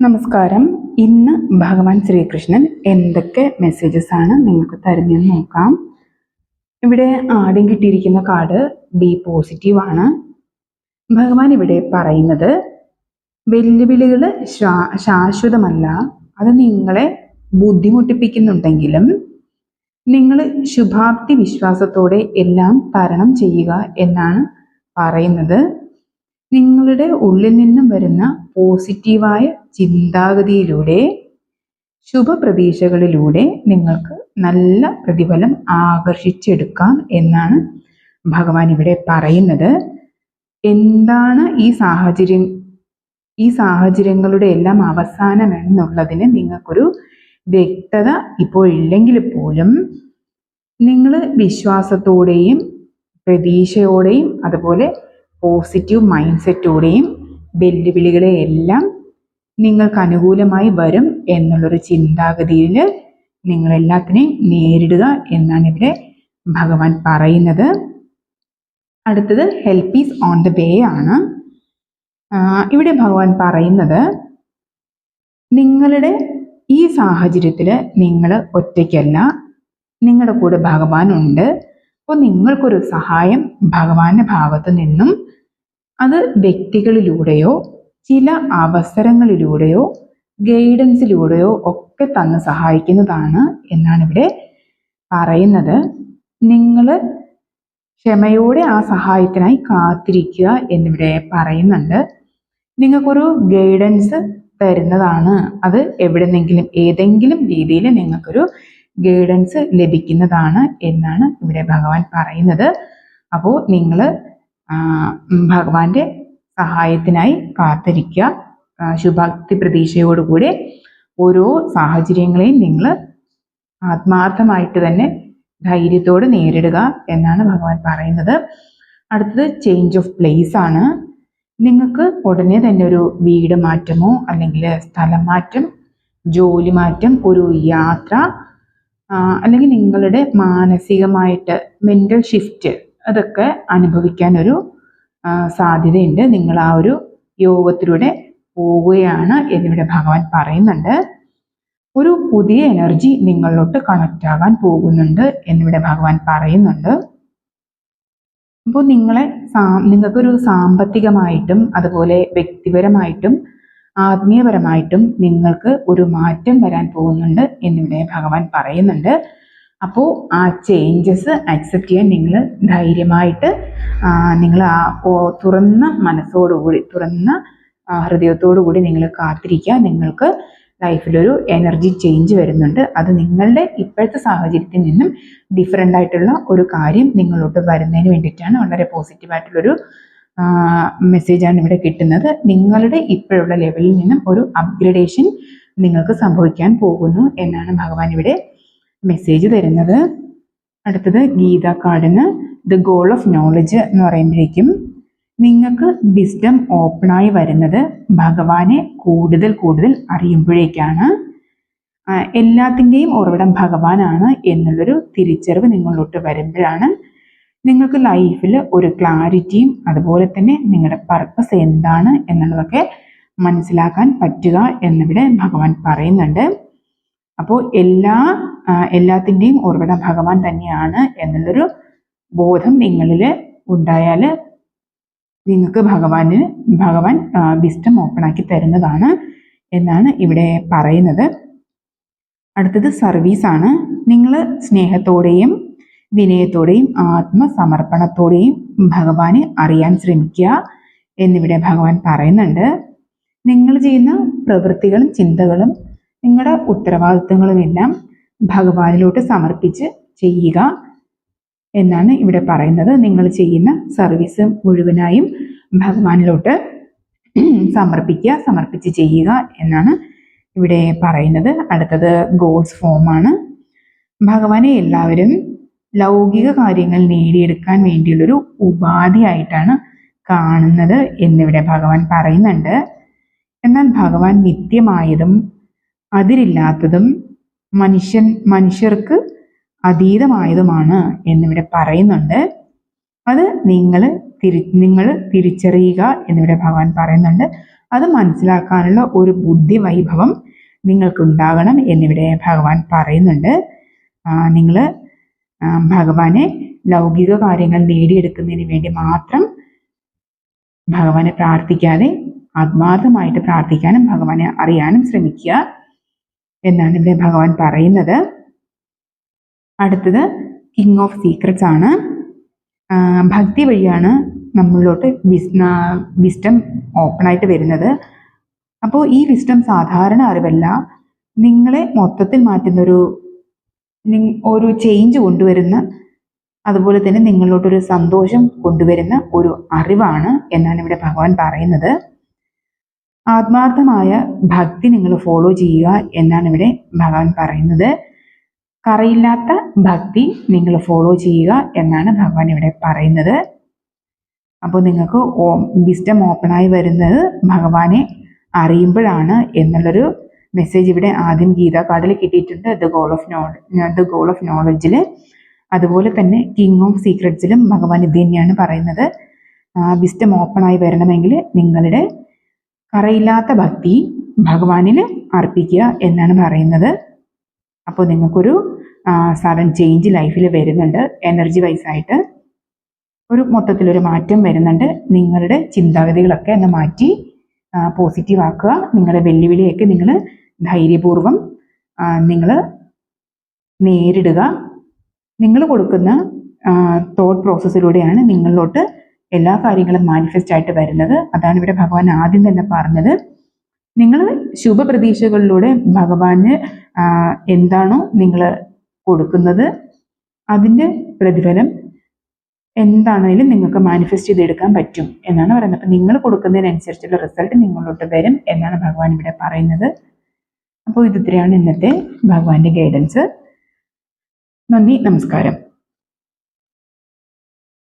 നമസ്കാരം. ഇന്ന് ഭഗവാൻ ശ്രീകൃഷ്ണൻ എന്തൊക്കെ മെസ്സേജസ് ആണ് നിങ്ങൾക്ക് തരുന്നതെന്ന് നോക്കാം. ഇവിടെ ആദ്യം കിട്ടിയിരിക്കുന്ന കാർഡ് ബി പോസിറ്റീവ് ആണ്. ഭഗവാൻ ഇവിടെ പറയുന്നത് വെല്ലുവിളികൾ ശാശ്വതമല്ല. അത് നിങ്ങളെ ബുദ്ധിമുട്ടിപ്പിക്കുന്നുണ്ടെങ്കിലും നിങ്ങൾ ശുഭാപ്തി വിശ്വാസത്തോടെ എല്ലാം തരണം ചെയ്യുക എന്നാണ് പറയുന്നത്. നിങ്ങളുടെ ഉള്ളിൽ നിന്നും വരുന്ന പോസിറ്റീവായ ചിന്താഗതിയിലൂടെ ശുഭപ്രതീക്ഷകളിലൂടെ നിങ്ങൾക്ക് നല്ല പ്രതിഫലം ആകർഷിച്ചെടുക്കാം എന്നാണ് ഭഗവാൻ ഇവിടെ പറയുന്നത്. എന്താണ് ഈ സാഹചര്യം? ഈ സാഹചര്യങ്ങളുടെ എല്ലാം അവസാനം എന്നുള്ളതിന് നിങ്ങൾക്കൊരു വ്യക്തത ഇപ്പോൾ ഇല്ലെങ്കിൽ പോലും നിങ്ങൾ വിശ്വാസത്തോടെയും പ്രതീക്ഷയോടെയും അതുപോലെ പോസിറ്റീവ് മൈൻഡ് സെറ്റോടെയും വെല്ലുവിളികളെയെല്ലാം നിങ്ങൾക്ക് അനുകൂലമായി വരും എന്നുള്ളൊരു ചിന്താഗതിയിൽ നിങ്ങൾ എല്ലാത്തിനെയും നേരിടുക എന്നാണ് ഇവിടെ ഭഗവാൻ പറയുന്നത്. അടുത്തത് help is on the way ആണ്. ഇവിടെ ഭഗവാൻ പറയുന്നത് നിങ്ങളുടെ ഈ സാഹചര്യത്തിൽ നിങ്ങൾ ഒറ്റയ്ക്കല്ല നിങ്ങളുടെ കൂടെ ഭഗവാൻ ഉണ്ട്. അപ്പോൾ നിങ്ങൾക്കൊരു സഹായം ഭഗവാന്റെ ഭാഗത്തു നിന്നും അത് വ്യക്തികളിലൂടെയോ ചില അവസരങ്ങളിലൂടെയോ ഗൈഡൻസിലൂടെയോ ഒക്കെ തന്ന് സഹായിക്കുന്നതാണ് എന്നാണ് ഇവിടെ പറയുന്നത്. നിങ്ങൾ ക്ഷമയോടെ ആ സഹായത്തിനായി കാത്തിരിക്കുക എന്നിവിടെ പറയുന്നുണ്ട്. നിങ്ങൾക്കൊരു ഗൈഡൻസ് തരുന്നതാണ്. അത് എവിടെന്നെങ്കിലും ഏതെങ്കിലും രീതിയിൽ നിങ്ങൾക്കൊരു ഗൈഡൻസ് ലഭിക്കുന്നതാണ് എന്നാണ് ഇവിടെ ഭഗവാൻ പറയുന്നത്. അപ്പോൾ നിങ്ങൾ ഭഗവാന്റെ സഹായത്തിനായി കാത്തിരിക്കുക. ശുഭാപ്തി പ്രതീക്ഷയോടുകൂടി ഓരോ സാഹചര്യങ്ങളെയും നിങ്ങൾ ആത്മാർത്ഥമായിട്ട് തന്നെ ധൈര്യത്തോട് നേരിടുക എന്നാണ് ഭഗവാൻ പറയുന്നത്. അടുത്തത് ചേഞ്ച് ഓഫ് പ്ലേസ് ആണ്. നിങ്ങൾക്ക് ഉടനെ തന്നെ ഒരു വീട് മാറ്റമോ അല്ലെങ്കിൽ സ്ഥലം മാറ്റം ജോലി മാറ്റം ഒരു യാത്ര അല്ലെങ്കിൽ നിങ്ങളുടെ മാനസികമായിട്ട് മെന്റൽ ഷിഫ്റ്റ് അതൊക്കെ അനുഭവിക്കാനൊരു സാധ്യതയുണ്ട്. നിങ്ങൾ ആ ഒരു യോഗത്തിലൂടെ പോവുകയാണ് എന്നിവിടെ ഭഗവാൻ പറയുന്നുണ്ട്. ഒരു പുതിയ എനർജി നിങ്ങളിലോട്ട് കണക്റ്റ് ആകാൻ പോകുന്നുണ്ട് എന്നിവിടെ ഭഗവാൻ പറയുന്നുണ്ട്. അപ്പോൾ നിങ്ങളെ സാ നിങ്ങൾക്കൊരു സാമ്പത്തികമായിട്ടും അതുപോലെ വ്യക്തിപരമായിട്ടും ആത്മീയപരമായിട്ടും നിങ്ങൾക്ക് ഒരു മാറ്റം വരാൻ പോകുന്നുണ്ട് എന്നിവിടെ ഭഗവാൻ പറയുന്നുണ്ട്. അപ്പോൾ ആ ചേഞ്ചസ് അക്സെപ്റ്റ് ചെയ്യാൻ നിങ്ങൾ ധൈര്യമായിട്ട് നിങ്ങൾ ആ തുറന്ന മനസ്സോടുകൂടി തുറന്ന ഹൃദയത്തോടു കൂടി നിങ്ങൾ കാത്തിരിക്കുക. നിങ്ങൾക്ക് ലൈഫിലൊരു എനർജി ചേഞ്ച് വരുന്നുണ്ട്. അത് നിങ്ങളുടെ ഇപ്പോഴത്തെ സാഹചര്യത്തിൽ നിന്നും ഡിഫറെന്റ് ആയിട്ടുള്ള ഒരു കാര്യം നിങ്ങളോട്ട് വരുന്നതിന് വേണ്ടിയിട്ടാണ്. വളരെ പോസിറ്റീവായിട്ടുള്ളൊരു മെസ്സേജാണ് ഇവിടെ കിട്ടുന്നത്. നിങ്ങളുടെ ഇപ്പോഴുള്ള ലെവലിൽ നിന്നും ഒരു അപ്ഗ്രഡേഷൻ നിങ്ങൾക്ക് സംഭവിക്കാൻ പോകുന്നു എന്നാണ് ഭഗവാൻ ഇവിടെ മെസ്സേജ് തരുന്നത്. അടുത്തത് ഗീത കാർഡിന് ദ ഗോൾ ഓഫ് നോളജ് എന്ന് പറയുമ്പോഴേക്കും നിങ്ങൾക്ക് വിസ്ഡം ഓപ്പണായി വരുന്നത് ഭഗവാനെ കൂടുതൽ കൂടുതൽ അറിയുമ്പോഴേക്കാണ്. എല്ലാത്തിന്റെയും ഉറവിടം ഭഗവാനാണ് എന്നുള്ളൊരു തിരിച്ചറിവ് നിങ്ങളിലോട്ട് വരുമ്പോഴാണ് നിങ്ങൾക്ക് ലൈഫിൽ ഒരു ക്ലാരിറ്റിയും അതുപോലെ തന്നെ നിങ്ങളുടെ പർപ്പസ് എന്താണ് എന്നുള്ളതൊക്കെ മനസ്സിലാക്കാൻ പറ്റുക എന്നിവിടെ ഭഗവാൻ പറയുന്നുണ്ട്. അപ്പോൾ എല്ലാ എല്ലാത്തിന്റെയും ഉറവിടം ഭഗവാൻ തന്നെയാണ് എന്നുള്ളൊരു ബോധം നിങ്ങളിൽ ഉണ്ടായാൽ നിങ്ങൾക്ക് ഭഗവാന് ഭഗവാൻ വിസ്റ്റം ഓപ്പണാക്കി തരുന്നതാണ് എന്നാണ് ഇവിടെ പറയുന്നത്. അടുത്തത് സർവീസാണ് നിങ്ങൾ സ്നേഹത്തോടെയും വിനയത്തോടെയും ആത്മസമർപ്പണത്തോടെയും ഭഗവാനെ അറിയാൻ ശ്രമിക്കുക എന്നിവിടെ ഭഗവാൻ പറയുന്നുണ്ട് നിങ്ങൾ ചെയ്യുന്ന പ്രവൃത്തികളും ചിന്തകളും നിങ്ങളുടെ ഉത്തരവാദിത്വങ്ങളുമെല്ലാം ഭഗവാനിലോട്ട് സമർപ്പിച്ച് ചെയ്യുക എന്നാണ് ഇവിടെ പറയുന്നത്. നിങ്ങൾ ചെയ്യുന്ന സർവീസ് മുഴുവനായും ഭഗവാനിലോട്ട് സമർപ്പിക്കുക സമർപ്പിച്ച് ചെയ്യുക എന്നാണ് ഇവിടെ പറയുന്നത്. അടുത്തത് ഗോഡ്സ് ഫോമാണ് ഭഗവാനെ എല്ലാവരും ലൗകിക കാര്യങ്ങൾ നേടിയെടുക്കാൻ വേണ്ടിയുള്ളൊരു ഉപാധിയായിട്ടാണ് കാണുന്നത് എന്നിവിടെ ഭഗവാൻ പറയുന്നുണ്ട്. എന്നാൽ ഭഗവാൻ നിത്യമായതും അതിരില്ലാത്തതും മനുഷ്യൻ മനുഷ്യർക്ക് അതീതമായതുമാണ് എന്നിവിടെ പറയുന്നുണ്ട്. അത് നിങ്ങൾ തിരി നിങ്ങൾ തിരിച്ചറിയുക എന്നിവിടെ ഭഗവാൻ പറയുന്നുണ്ട്. അത് മനസ്സിലാക്കാനുള്ള ഒരു ബുദ്ധി വൈഭവം നിങ്ങൾക്കുണ്ടാകണം എന്നിവിടെ ഭഗവാൻ പറയുന്നുണ്ട്. നിങ്ങൾ ഭഗവാനെ ലൗകിക കാര്യങ്ങൾ നേടിയെടുക്കുന്നതിന് വേണ്ടി മാത്രം ഭഗവാനെ പ്രാർത്ഥിക്കാതെ ആത്മാർത്ഥമായിട്ട് പ്രാർത്ഥിക്കാനും ഭഗവാനെ അറിയാനും ശ്രമിക്കുക എന്നാണ് ഇവിടെ ഭഗവാൻ പറയുന്നത്. അടുത്തത് കിങ് ഓഫ് സീക്രട്സ് ആണ്. ഭക്തി വഴിയാണ് നമ്മളിലോട്ട് വിസ്റ്റം ഓപ്പൺ ആയിട്ട് വരുന്നത്. അപ്പോൾ ഈ വിസ്റ്റം സാധാരണ അറിവല്ല. നിങ്ങളെ മൊത്തത്തിൽ മാറ്റുന്നൊരു ഒരു ചേഞ്ച് കൊണ്ടുവരുന്ന അതുപോലെ തന്നെ നിങ്ങളോടൊരു സന്തോഷം കൊണ്ടുവരുന്ന ഒരു അറിവാണ് എന്നാണ് ഇവിടെ ഭഗവാൻ പറയുന്നത്. ആത്മാർത്ഥമായ ഭക്തി നിങ്ങൾ ഫോളോ ചെയ്യുക എന്നാണ് ഇവിടെ ഭഗവാൻ പറയുന്നത്. കറയില്ലാത്ത ഭക്തി നിങ്ങൾ ഫോളോ ചെയ്യുക എന്നാണ് ഭഗവാൻ ഇവിടെ പറയുന്നത്. അപ്പോൾ നിങ്ങൾക്ക് വിസ്റ്റം ഓപ്പണായി വരുന്നത് ഭഗവാനെ അറിയുമ്പോഴാണ് എന്നുള്ളൊരു മെസ്സേജ് ഇവിടെ ആദ്യം ഗീത കാർഡിൽ കിട്ടിയിട്ടുണ്ട് the goal of knowledge the goal of നോളജിൽ അതുപോലെ തന്നെ കിങ് ഓഫ് സീക്രട്സിലും ഭഗവാൻ ഇത് തന്നെയാണ് പറയുന്നത്. വിസ്റ്റം ആയി വരണമെങ്കിൽ നിങ്ങളുടെ കറയില്ലാത്ത ഭക്തി ഭഗവാനിൽ അർപ്പിക്കുക എന്നാണ് പറയുന്നത്. അപ്പോൾ നിങ്ങൾക്കൊരു സഡൻ ചേഞ്ച് ലൈഫിൽ വരുന്നുണ്ട്. എനർജി വൈസ് ആയിട്ട് ഒരു മൊത്തത്തിലൊരു മാറ്റം വരുന്നുണ്ട്. നിങ്ങളുടെ ചിന്താഗതികളൊക്കെ ഒന്ന് മാറ്റി പോസിറ്റീവ് ആക്കുക. നിങ്ങളുടെ വെല്ലുവിളിയൊക്കെ നിങ്ങൾ ധൈര്യപൂർവം നിങ്ങൾ നേരിടുക. നിങ്ങൾ കൊടുക്കുന്ന തോട്ട് പ്രോസസ്സിലൂടെയാണ് നിങ്ങളിലോട്ട് എല്ലാ കാര്യങ്ങളും മാനിഫെസ്റ്റ് ആയിട്ട് വരുന്നത്. അതാണ് ഇവിടെ ഭഗവാൻ ആദ്യം തന്നെ പറഞ്ഞത്. നിങ്ങൾ ശുഭപ്രതീക്ഷകളിലൂടെ ഭഗവാന് എന്താണോ നിങ്ങൾ കൊടുക്കുന്നത് അതിന്റെ പ്രതിഫലം എന്താണെങ്കിലും നിങ്ങൾക്ക് മാനിഫെസ്റ്റ് ചെയ്തെടുക്കാൻ പറ്റും എന്നാണ് പറയുന്നത്. അപ്പം നിങ്ങൾ കൊടുക്കുന്നതിനനുസരിച്ചുള്ള റിസൾട്ട് നിങ്ങളിലോട്ട് വരും എന്നാണ് ഭഗവാൻ ഇവിടെ പറയുന്നത്. അപ്പോൾ ഇത് ഇത്രയാണ് ഇന്നത്തെ ഭഗവാന്റെ ഗൈഡൻസ് നന്ദി നമസ്കാരം.